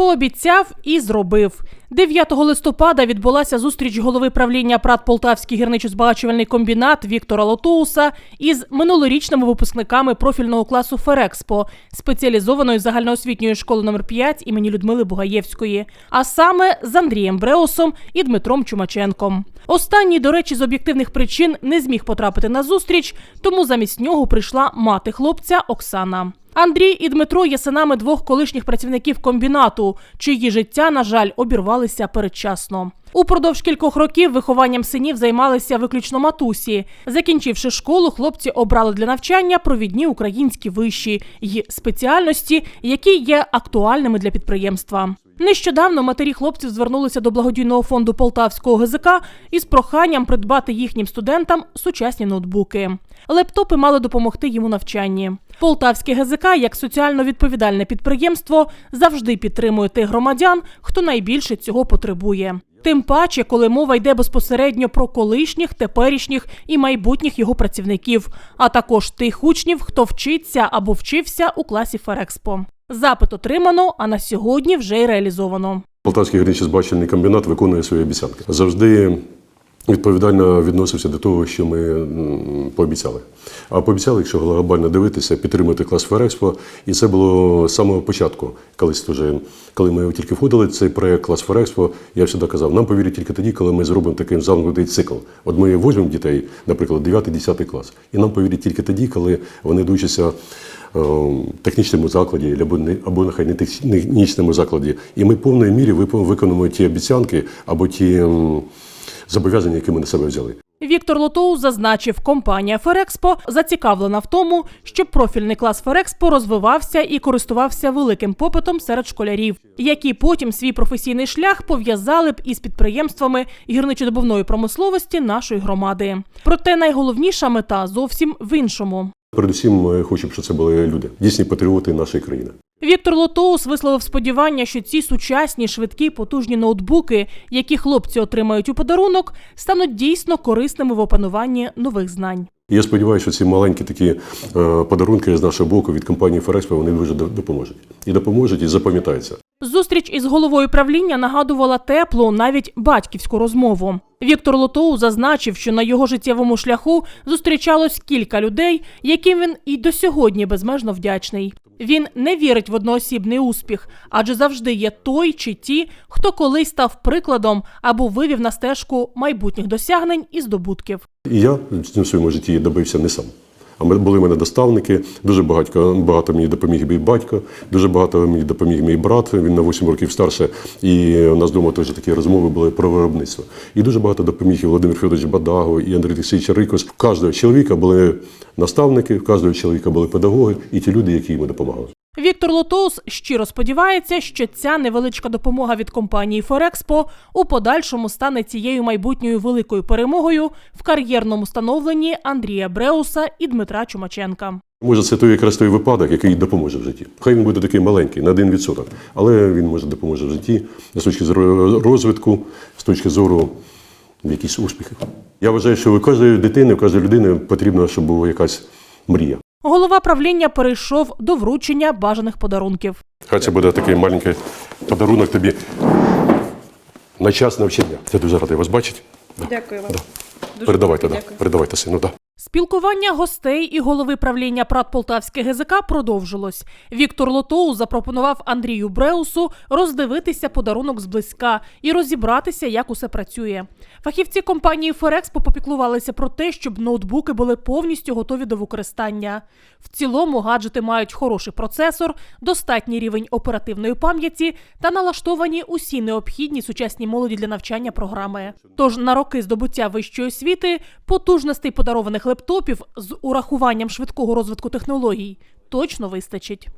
Пообіцяв і зробив. 9 листопада відбулася зустріч голови правління ПРАТ Полтавський гірничо-збагачувальний комбінат Віктора Лотоуса із минулорічними випускниками профільного класу Ферекспо спеціалізованої загальноосвітньої школи номер 5 імені Людмили Бугаєвської, а саме з Андрієм Бреусом і Дмитром Чумаченком. Останній, до речі, з об'єктивних причин не зміг потрапити на зустріч, тому замість нього прийшла мати хлопця Оксана. Андрій і Дмитро є синами двох колишніх працівників комбінату, чиї життя, на жаль, обірвалися передчасно. Упродовж кількох років вихованням синів займалися виключно матусі. Закінчивши школу, хлопці обрали для навчання провідні українські виші й спеціальності, які є актуальними для підприємства. Нещодавно матері хлопців звернулися до благодійного фонду Полтавського ГЗК із проханням придбати їхнім студентам сучасні ноутбуки. Лептопи мали допомогти їм у навчанні. Полтавське ГЗК, як соціально відповідальне підприємство, завжди підтримує тих громадян, хто найбільше цього потребує. Тим паче, коли мова йде безпосередньо про колишніх, теперішніх і майбутніх його працівників, а також тих учнів, хто вчиться або вчився у класі Ферекспо. Запит отримано, а на сьогодні вже й реалізовано. Полтавський гірничо-збагачувальний комбінат виконує свої обіцянки. Завжди відповідально відносився до того, що ми пообіцяли. А пообіцяли, якщо глобально дивитися, підтримати клас Ферекспо. І це було з самого початку, колись вже, коли ми тільки входили в цей проект клас Ферекспо, я завжди казав, нам повірять тільки тоді, коли ми зробимо такий замкнутий цикл. От ми візьмемо дітей, наприклад, 9-10 клас, і нам повірять тільки тоді, коли вони доучаться в технічному закладі або не або нехай не технічному закладі, і ми повної мірі виконуємо ті обіцянки або ті м, зобов'язання, які ми на себе взяли. Віктор Лотоу зазначив, компанія Ферекспо зацікавлена в тому, щоб профільний клас Ферекспо розвивався і користувався великим попитом серед школярів, які потім свій професійний шлях пов'язали б із підприємствами гірничодобувної промисловості нашої громади. Проте найголовніша мета зовсім в іншому. Передусім, ми хочемо, щоб це були люди, дійсні патріоти нашої країни. Віктор Лотоус висловив сподівання, що ці сучасні, швидкі, потужні ноутбуки, які хлопці отримають у подарунок, стануть дійсно корисними в опануванні нових знань. Я сподіваюся, що ці маленькі такі е, подарунки з нашого боку від компанії Ферекспо вони дуже допоможуть. І допоможуть, і запам'ятаються. Зустріч із головою правління нагадувала теплу, навіть батьківську розмову. Віктор Лотоу зазначив, що на його життєвому шляху зустрічалось кілька людей, яким він і до сьогодні безмежно вдячний. Він не вірить в одноосібний успіх, адже завжди є той чи ті, хто колись став прикладом або вивів на стежку майбутніх досягнень і здобутків. Я в своєму житті добився не сам. А ми були в мене доставники. дуже багато, багато мені допоміг мій батько, дуже багато мені допоміг мій брат, він на 8 років старше. І у нас вдома теж такі розмови були про виробництво. І дуже багато допоміг і Володимир Федорович Бадаго, і Андрій Олексійович Рикос. У кожного чоловіка були наставники, в кожного чоловіка були педагоги і ті люди, які йому допомагали. Віктор Лотоус щиро сподівається, що ця невеличка допомога від компанії Форекспо у подальшому стане цією майбутньою великою перемогою в кар'єрному становленні Андрія Бреуса і Дмитра Чумаченка. Може, це той якраз той випадок, який допоможе в житті. Хай він буде такий маленький, на 1%, але він може допоможе в житті з точки зору розвитку, з точки зору якісь успіхів. Я вважаю, що у кожної дитини, у кожної людини потрібно, щоб була якась мрія. Голова правління перейшов до вручення бажаних подарунків. Хай це буде такий маленький подарунок тобі на час навчання. Я дуже радий вас бачити. Да. Дякую вам. Да. Передавайте, да. передавайте сину. Да. Спілкування гостей і голови правління ПРАТ Полтавське ГЗК продовжилось. Віктор Лотоу запропонував Андрію Бреусу роздивитися подарунок зблизька і розібратися, як усе працює. Фахівці компанії Ферекспо попіклувалися про те, щоб ноутбуки були повністю готові до використання. В цілому гаджети мають хороший процесор, достатній рівень оперативної пам'яті та налаштовані усі необхідні сучасні молоді для навчання програми. Тож на роки здобуття вищої освіти потужностей подарованих лептопів з урахуванням швидкого розвитку технологій точно вистачить.